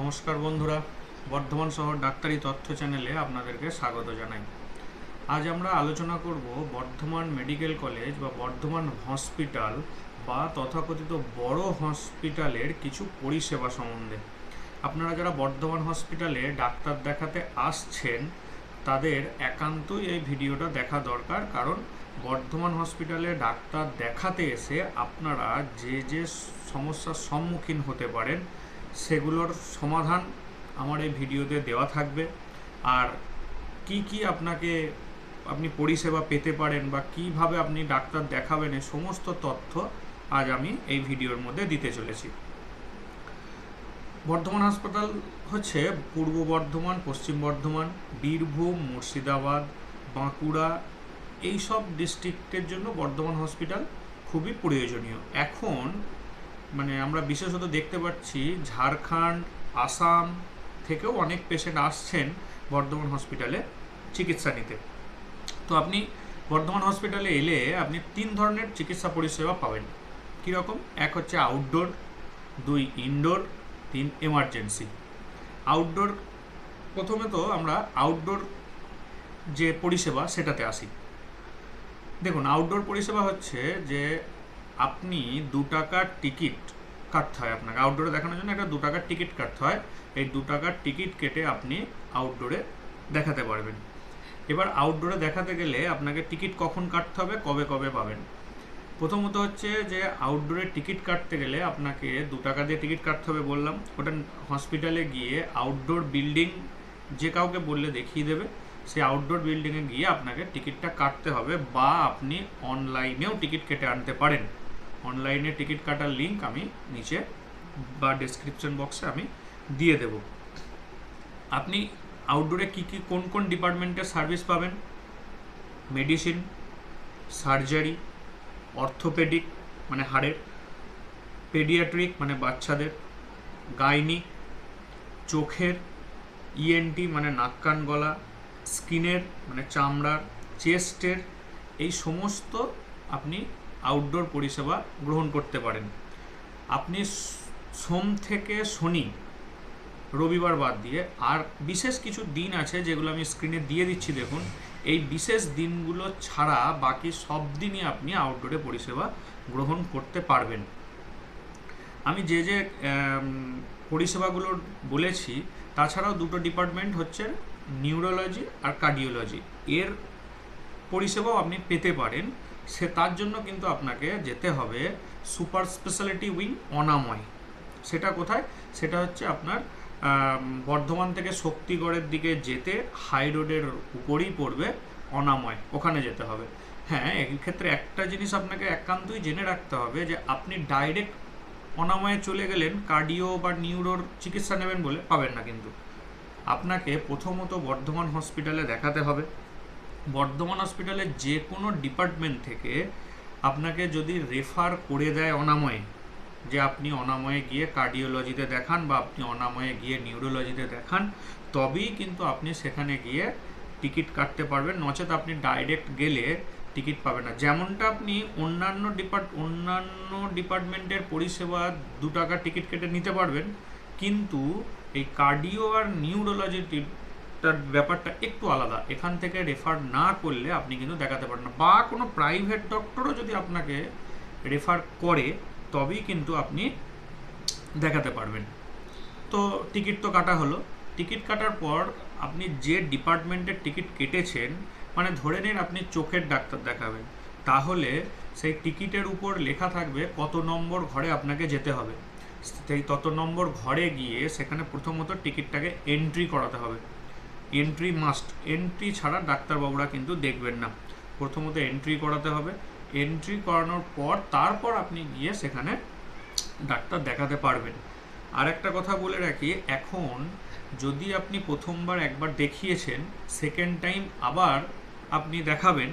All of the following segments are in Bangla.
নমস্কার বন্ধুরা, বর্ধমান শহর ডাক্তারি তথ্য চ্যানেলে আপনাদেরকে স্বাগত জানাই। আজ আমরা আলোচনা করব বর্ধমান মেডিকেল কলেজ বা বর্ধমান হসপিটাল বা তথাকথিত বড় হসপিটালের কিছু পরিষেবা সম্বন্ধে। আপনারা যারা বর্ধমান হসপিটালে ডাক্তার দেখাতে আসছেন, তাদের একান্তই এই ভিডিওটা দেখা দরকার, কারণ বর্ধমান হসপিটালে ডাক্তার দেখাতে এসে আপনারা যে যে সমস্যার সম্মুখীন হতে পারেন সেগুলোর সমাধান আমার এই ভিডিওতে দেওয়া থাকবে। আর কি কি আপনাকে আপনি পরিষেবা পেতে পারেন বা কীভাবে আপনি ডাক্তার দেখাবেন এই সমস্ত তথ্য আজ আমি এই ভিডিওর মধ্যে দিতে চলেছি। বর্ধমান হাসপাতাল হচ্ছে পূর্ব বর্ধমান, পশ্চিম বর্ধমান, বীরভূম, মুর্শিদাবাদ, বাঁকুড়া এই সব ডিস্ট্রিক্টের জন্য বর্ধমান হসপিটাল খুবই প্রয়োজনীয়। এখন মানে আমরা বিশেষত দেখতে পাচ্ছি ঝাড়খণ্ড, আসাম থেকেও অনেক পেশেন্ট আসছেন বর্ধমান হসপিটালে চিকিৎসা নিতে। তো আপনি বর্ধমান হসপিটালে এলে আপনি তিন ধরনের চিকিৎসা পরিষেবা পাবেন। কীরকম? এক হচ্ছে আউটডোর দুই ইনডোর তিন এমার্জেন্সি আউটডোর প্রথমে তো আমরা আউটডোর যে পরিষেবা সেটাতে আসি। দেখুন আউটডোর পরিষেবা হচ্ছে যে আপনি দু টাকার টিকিট কাটতে হয় আপনাকে। আউটডোরে দেখানোর জন্য একটা দু টাকার টিকিট কাটতে হয়। এই দু টাকার টিকিট কেটে আপনি আউটডোরে দেখাতে পারবেন। এবার আউটডোরে দেখাতে গেলে আপনাকে টিকিট কখন কাটতে হবে, কবে কবে পাবেন? প্রথমত হচ্ছে যে আউটডোরে টিকিট কাটতে গেলে আপনাকে দু টাকা দিয়ে টিকিট কাটতে হবে বললাম, ওটা হসপিটালে গিয়ে আউটডোর বিল্ডিং যে কাউকে বললে দেখিয়ে দেবে সেই আউটডোর বিল্ডিংয়ে গিয়ে আপনাকে টিকিটটা কাটতে হবে বা আপনি অনলাইনেও টিকিট কেটে আনতে পারেন। অনলাইনে টিকিট কাটার লিঙ্ক আমি নিচে বা ডেসক্রিপশন বক্সে আমি দিয়ে দেব। আপনি আউটডোরে কী কী, কোন কোন ডিপার্টমেন্টের সার্ভিস পাবেন? মেডিসিন সার্জারি অর্থোপেডিক মানে হাড়ের পেডিয়াট্রিক মানে বাচ্চাদের গাইনিক চোখের ইএনটি মানে নাক, কান, গলা স্কিনের মানে চামড়ার চেস্টের এই সমস্ত আপনি আউটডোর পরিষেবা গ্রহণ করতে পারেন। আপনি সোম থেকে শনি রবিবার বাদ দিয়ে আর বিশেষ কিছু দিন আছে যেগুলো আমি স্ক্রিনে দিয়ে দিচ্ছি দেখুন। এই বিশেষ দিনগুলো ছাড়া বাকি সব দিনই আপনি আউটডোরে পরিষেবা গ্রহণ করতে পারবেন। আমি যে যে পরিষেবাগুলো বলেছি, তাছাড়াও দুটো ডিপার্টমেন্ট হচ্ছে নিউরোলজি আর কার্ডিওলজি এর পরিষেবাও আপনি পেতে পারেন। সে তার জন্য কিন্তু আপনাকে যেতে হবে সুপার স্পেশালিটি উইং অনাময়। সেটা কোথায়? সেটা হচ্ছে আপনার বর্ধমান থেকে শক্তিগড়ের দিকে যেতে হাই রোডের উপরেই পড়বে অনাময়, ওখানে যেতে হবে। হ্যাঁ এক্ষেত্রে একটা জিনিস আপনাকে একান্তই জেনে রাখতে হবে যে আপনি ডাইরেক্ট অনাময়ে চলে গেলেন, কার্ডিও বা নিউরোর চিকিৎসা নেবেন বলে পাবেন না কিন্তু। আপনাকে প্রথমত বর্ধমান হসপিটালে দেখাতে হবে। বর্ধমান হসপিটালের যে কোনো ডিপার্টমেন্ট থেকে আপনাকে যদি রেফার করে দেয় অনাময়ে, যে আপনি অনাময়ে গিয়ে কার্ডিওলজিতে দেখান বা আপনি অনাময়ে গিয়ে নিউরোলজিতে দেখান, তবেই কিন্তু আপনি সেখানে গিয়ে টিকিট কাটতে পারবেন। নচেত আপনি ডাইরেক্ট গেলে টিকিট পাবেন না। যেমনটা আপনি অন্যান্য ডিপার্ট অন্যান্য ডিপার্টমেন্টের পরিষেবা দু টাকা টিকিট কেটে নিতে পারবেন, কিন্তু এই কার্ডিও আর নিউরোলজিটির তার ব্যাপারটা একটু আলাদা। এখান থেকে রেফার না করলে আপনি কিন্তু দেখাতে পারেন না। বা কোনো প্রাইভেট ডক্টরও যদি আপনাকে রেফার করে, তবেই কিন্তু আপনি দেখাতে পারবেন। তো টিকিট তো কাটা হলো। টিকিট কাটার পর আপনি যে ডিপার্টমেন্টের টিকিট কেটেছেন মানে ধরে নিন আপনি চোখের ডাক্তার দেখাবেন, তাহলে সেই টিকিটের উপর লেখা থাকবে কত নম্বর ঘরে আপনাকে যেতে হবে। সেই তত নম্বর ঘরে গিয়ে সেখানে প্রথমত টিকিটটাকে এন্ট্রি করাতে হবে। এন্ট্রি মাস্ট এন্ট্রি ছাড়া ডাক্তারবাবুরা কিন্তু দেখবেন না। প্রথমত এন্ট্রি করাতে হবে। এন্ট্রি করানোর পর তারপর আপনি গিয়ে সেখানে ডাক্তার দেখাতে পারবেন। আর একটা কথা বলে রাখি, এখন যদি আপনি প্রথমবার একবার দেখিয়েছেন সেকেন্ড টাইম আবার আপনি দেখাবেন,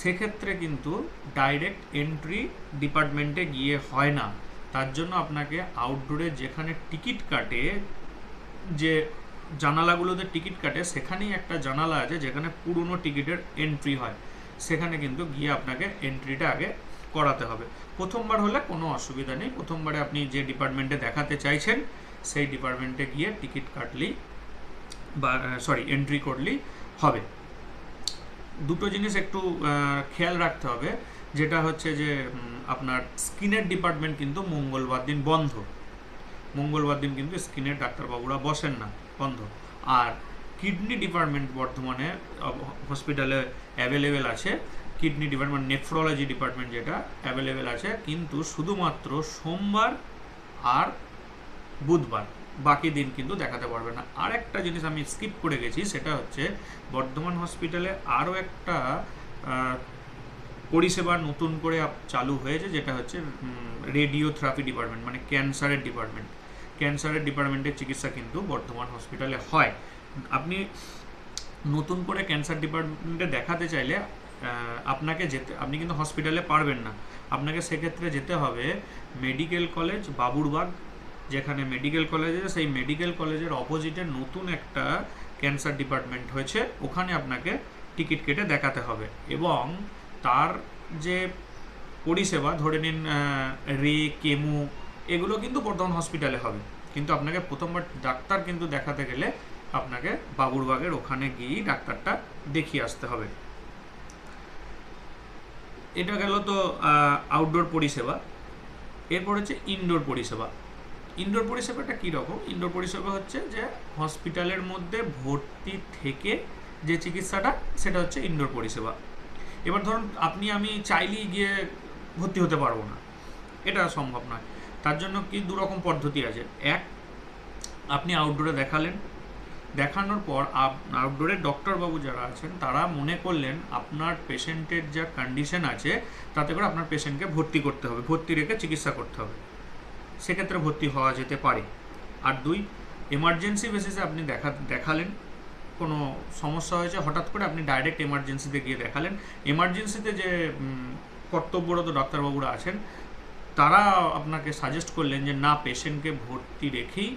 সেক্ষেত্রে কিন্তু ডাইরেক্ট এন্ট্রি ডিপার্টমেন্টে গিয়ে হয় না। তার জন্য আপনাকে আউটডোরে যেখানে টিকিট কাটে, যে জানালাগুলোতে টিকিট কাটে, সেখানেই একটা জানালা আছে যেখানে পুরনো টিকিটের এন্ট্রি হয়। সেখানে কিন্তু গিয়ে আপনাকে এন্ট্রিটা আগে করাতে হবে। প্রথমবার হলে কোনো অসুবিধা নেই। প্রথমবারে আপনি যে ডিপার্টমেন্টে দেখাতে চাইছেন, সেই ডিপার্টমেন্টে গিয়ে টিকিট কাটলেই বা সরি এন্ট্রি করলেই হবে। দুটো জিনিস একটু খেয়াল রাখতে হবে। যেটা হচ্ছে যে আপনার স্কিনের ডিপার্টমেন্ট কিন্তু মঙ্গলবার দিন বন্ধ। মঙ্গলবার দিন কিন্তু স্কিনের ডাক্তারবাবুরা বসেন না, বন্ধ। আর কিডনি ডিপার্টমেন্ট বর্ধমানে হসপিটালে অ্যাভেলেবেল আছে। কিডনি ডিপার্টমেন্ট নেফ্রোলজি ডিপার্টমেন্ট যেটা অ্যাভেলেবেল আছে। কিন্তু শুধুমাত্র সোমবার আর বুধবার। বাকি দিন কিন্তু দেখাতে পারবে না। আর একটা জিনিস আমি স্কিপ করে গেছি, সেটা হচ্ছে বর্ধমান হসপিটালে আরও একটা পরিষেবা নতুন করে চালু হয়েছে, যেটা হচ্ছে রেডিওথেরাপি ডিপার্টমেন্ট মানে ক্যান্সারের ডিপার্টমেন্ট ক্যান্সারের ডিপার্টমেন্টের চিকিৎসা কিন্তু বর্ধমান হসপিটালে হয়। আপনি নতুন করে ক্যান্সার ডিপার্টমেন্টে দেখাতে চাইলে আপনাকে যেতে, আপনি কিন্তু হসপিটালে পারবেন না। আপনাকে সেক্ষেত্রে যেতে হবে মেডিকেল কলেজ বাবুরবাগ, যেখানে মেডিকেল কলেজ আছে। সেই মেডিকেল কলেজের অপোজিটে নতুন একটা ক্যান্সার ডিপার্টমেন্ট হয়েছে। ওখানে আপনাকে টিকিট কেটে দেখাতে হবে। এবং তার যে পরিষেবা, ধরে নিন রে, কেমো এগুলো কিন্তু বর্ধমান হসপিটালে হবে। কিন্তু আপনাকে প্রথমবার ডাক্তার কিন্তু দেখাতে গেলে আপনাকে বাবুরবাগের ওখানে গিয়েই ডাক্তারটা দেখিয়ে আসতে হবে। এটা গেল তো আউটডোর পরিষেবা। এরপর হচ্ছে ইনডোর পরিষেবা। ইনডোর পরিষেবাটা কী রকম? ইনডোর পরিষেবা হচ্ছে যে হসপিটালের মধ্যে ভর্তি থেকে যে চিকিৎসাটা, সেটা হচ্ছে ইনডোর পরিষেবা। এবার ধরুন, আপনি আমি চাইলেই গিয়ে ভর্তি হতে পারব না। এটা সম্ভব নয়। তার জন্য কি দু রকম পদ্ধতি আছে? এক, আপনি আউটডোরে দেখালেন। দেখানোর পর আউটডোরের ডক্টরবাবু যারা আছেন, তারা মনে করলেন আপনার পেশেন্টের যা কন্ডিশন আছে, তাতে করে আপনার পেশেন্টকে ভর্তি করতে হবে, ভর্তি রেখে চিকিৎসা করতে হবে। সেক্ষেত্রে ভর্তি হওয়া যেতে পারে। আর দুই এমার্জেন্সি বেসিসে আপনি দেখা, দেখালেন। কোনো সমস্যা হয়েছে, হঠাৎ করে আপনি ডাইরেক্ট এমার্জেন্সিতে গিয়ে দেখালেন। এমার্জেন্সিতে যে কর্তব্যরত ডাক্তারবাবুরা আছেন তারা আপনাকে সাজেস্ট করলেন যে, না পেশেন্টকে ভর্তি রেখেই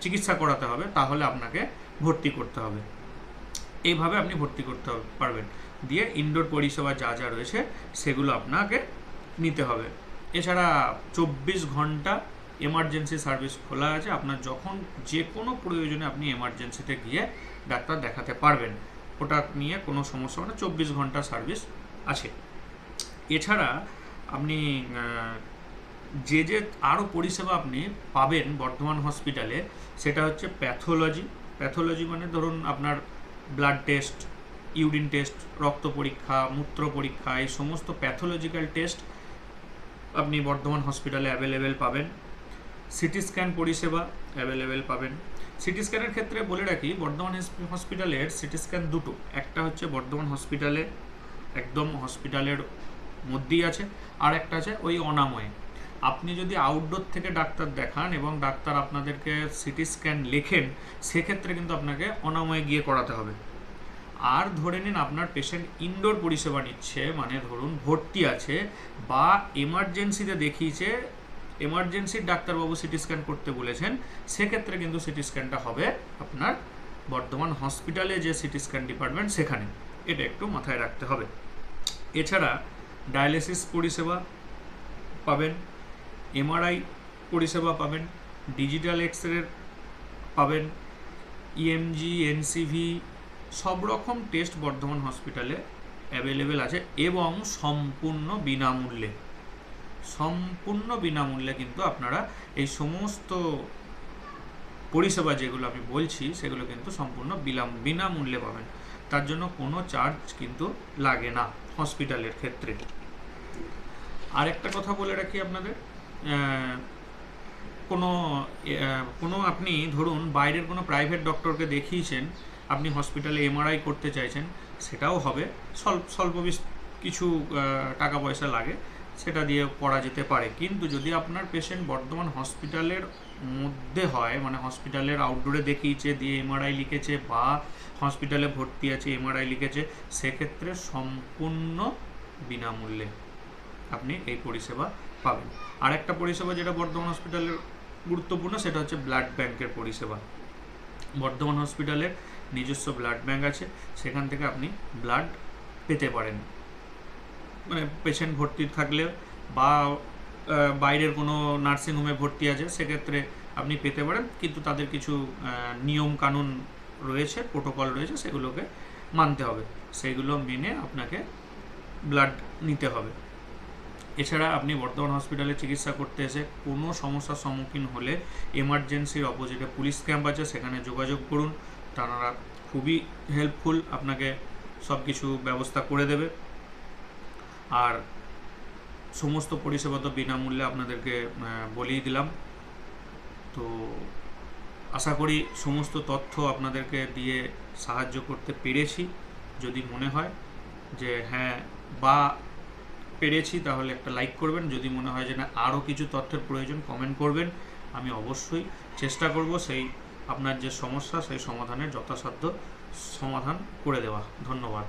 চিকিৎসা করাতে হবে, তাহলে আপনাকে ভর্তি করতে হবে। এইভাবে আপনি ভর্তি করতে পারবেন। দিয়ে ইনডোর পরিষেবা যা যা রয়েছে, সেগুলো আপনাকে নিতে হবে। এছাড়া চব্বিশ ঘণ্টা এমার্জেন্সি সার্ভিস খোলা আছে। আপনার যখন যে কোনো প্রয়োজনে আপনি এমার্জেন্সিতে গিয়ে ডাক্তার দেখাতে পারবেন। ওটা নিয়ে কোনো সমস্যা হবে না। চব্বিশ ঘণ্টা সার্ভিস আছে। এছাড়া আপনি যে যে আরও পরিষেবা আপনি পাবেন বর্ধমান হসপিটালে, সেটা হচ্ছে প্যাথোলজি। প্যাথোলজি মানে ধরুন আপনার ব্লাড টেস্ট, ইউরিন টেস্ট, রক্ত পরীক্ষা, মূত্র পরীক্ষা, এই সমস্ত প্যাথোলজিক্যাল টেস্ট আপনি বর্ধমান হসপিটালে অ্যাভেলেবেল পাবেন। সিটি স্ক্যান পরিষেবা অ্যাভেলেবেল পাবেন। সিটি স্ক্যানের ক্ষেত্রে বলে রাখি, বর্ধমান হসপিটালের সিটি স্ক্যান দুটো। একটা হচ্ছে বর্ধমান হসপিটালে, একদম হসপিটালের মধ্যেই আছে আর একটা আছে ওই অনাময়ে। আপনি যদি আউটডোর থেকে ডাক্তার দেখান এবং ডাক্তার আপনাদেরকে সিটি স্ক্যান লেখেন, সেক্ষেত্রে কিন্তু আপনাকে অনাময়ে গিয়ে করাতে হবে। আর ধরে নিন আপনার পেশেন্ট ইনডোর পরিষেবা নিচ্ছে মানে ধরুন ভর্তি আছে বা এমার্জেন্সিতে দেখিয়েছে এমার্জেন্সির ডাক্তারবাবু সিটি স্ক্যান করতে বলেছেন, সেক্ষেত্রে কিন্তু সিটি স্ক্যানটা হবে আপনার বর্ধমান হসপিটালে যে সিটি স্ক্যান ডিপার্টমেন্ট সেখানে। এটা একটু মাথায় রাখতে হবে। এছাড়া ডায়ালিসিস পরিষেবা পাবেন, এমআরআই পরিষেবা পাবেন, ডিজিটাল এক্স রে পাবেন E ইএমজি এনসিভি সব রকম টেস্ট বর্ধমান হসপিটালে অ্যাভেলেবেল আছে এবং সম্পূর্ণ বিনামূল্যে। সম্পূর্ণ বিনামূল্যে কিন্তু আপনারা এই সমস্ত পরিষেবা যেগুলো আমি বলছি, সেগুলো কিন্তু সম্পূর্ণ বিনাম বিনামূল্যে পাবেন। তার জন্য কোনো চার্জ কিন্তু লাগে না হসপিটালের ক্ষেত্রে। আরেকটা কথা বলে রাখি আপনাদের কোনো কোনো আপনি ধরুন বাইরের কোনো প্রাইভেট ডক্টরকে দেখিয়েছেন, আপনি হসপিটালে এমআরআই করতে চাইছেন, সেটাও হবে। স্বল্প স্বল্প কিছু টাকা পয়সা লাগে, সেটা দিয়ে করা যেতে পারে। কিন্তু যদি আপনার পেশেন্ট বর্ধমান হসপিটালের মধ্যে হয় মানে হসপিটালের আউটডোরে দেখিয়েছে, দিয়ে এমআরআই লিখেছে, বা হসপিটালে ভর্তি আছে এমআরআই লিখেছে, সেক্ষেত্রে সম্পূর্ণ বিনামূল্যে আপনি এই পরিষেবা পাবেন। আর একটা পরিষেবা যেটা বর্ধমান হসপিটালের গুরুত্বপূর্ণ, সেটা হচ্ছে ব্লাড ব্যাংকের পরিষেবা। বর্ধমান হসপিটালের নিজস্ব ব্লাড ব্যাংক আছে, সেখান থেকে আপনি ব্লাড পেতে পারেন। মানে পেশেন্ট ভর্তি থাকলে বা বাইরের কোনো নার্সিংহোমে ভর্তি আছে, সেক্ষেত্রে আপনি পেতে পারেন। কিন্তু তাদের কিছু নিয়ম কানুন রয়েছে প্রোটোকল রয়েছে, সেগুলোকে মানতে হবে। সেগুলো মেনে আপনাকে ব্লাড নিতে হবে। এছাড়া আপনি বর্ধমান হসপিটালে চিকিৎসা করতে এসে কোনো সমস্যার সম্মুখীন হলে এমার্জেন্সির অপোজিটে পুলিশ ক্যাম্প আছে, সেখানে যোগাযোগ করুন। তারা খুবই হেল্পফুল আপনাকে সব কিছু ব্যবস্থা করে দেবে। আর সমস্ত পরিষেবা তো বিনামূল্যে আপনাদেরকে বলেই দিলাম। তো আশা করি সমস্ত তথ্য আপনাদেরকে দিয়ে সাহায্য করতে পেরেছি, যদি মনে হয় যে হ্যাঁ বা পেরেছি, তাহলে একটা লাইক করবেন। যদি মনে হয় যে না, আরও কিছু তথ্যের প্রয়োজন কমেন্ট করবেন। আমি অবশ্যই চেষ্টা করব সেই আপনার যে সমস্যা, সেই সমাধানের যথাসাধ্য সমাধান করে দেওয়া। ধন্যবাদ।